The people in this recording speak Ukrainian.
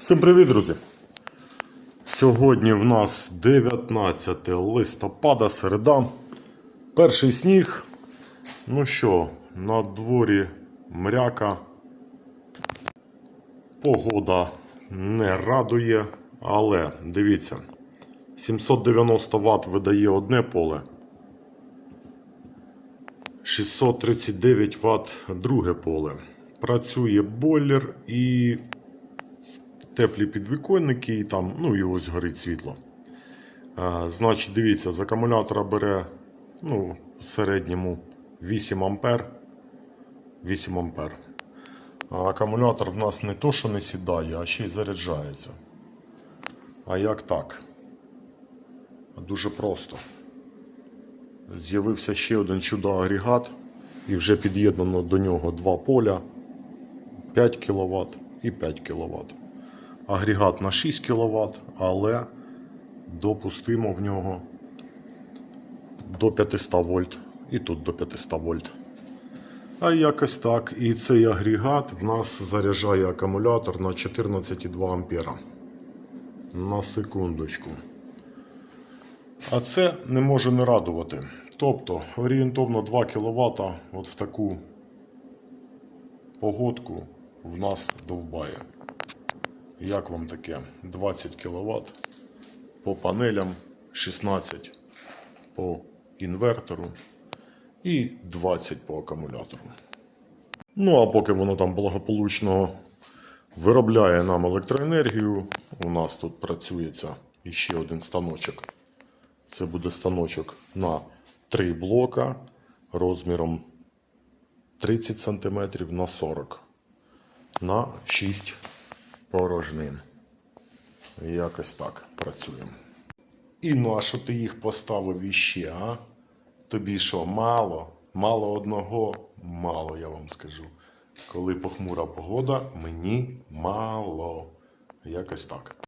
Всім привіт, друзі! Сьогодні в нас 19 листопада, середа. Перший сніг. Ну що, на дворі мряка. Погода не радує, але дивіться, 790 Вт видає одне поле. 639 Вт друге поле. Працює бойлер і теплі підвіконники, і там, ну і ось горить світло. А, значить, дивіться, з акумулятора бере ну, в середньому 8 ампер. 8 ампер. А акумулятор в нас не то, що не сідає, а ще й заряджається. А як так? Дуже просто. З'явився ще один чудо-агрегат, і вже під'єднано до нього два поля 5 кВт і 5 кВт. Агрегат на 6 кВт, але допустимо в нього до 500 вольт. І тут до 500 вольт. А якось так. І цей агрегат в нас заряджає акумулятор на 14,2 ампера. На секундочку. А це не може не радувати. Тобто орієнтовно 2 кВт от в таку погодку в нас довбає. Як вам таке? 20 кВт по панелям, 16 по інвертору і 20 по акумулятору. Ну а поки воно там благополучно виробляє нам електроенергію, у нас тут працюється іще один станочок. Це буде станочок на 3 блока розміром 30 см на 40 на 6 порожнин. Якось так працюємо. І ну, а що ти їх поставив іще, а? Тобі що, мало? Мало одного? Мало, я вам скажу. Коли похмура погода, мені мало. Якось так.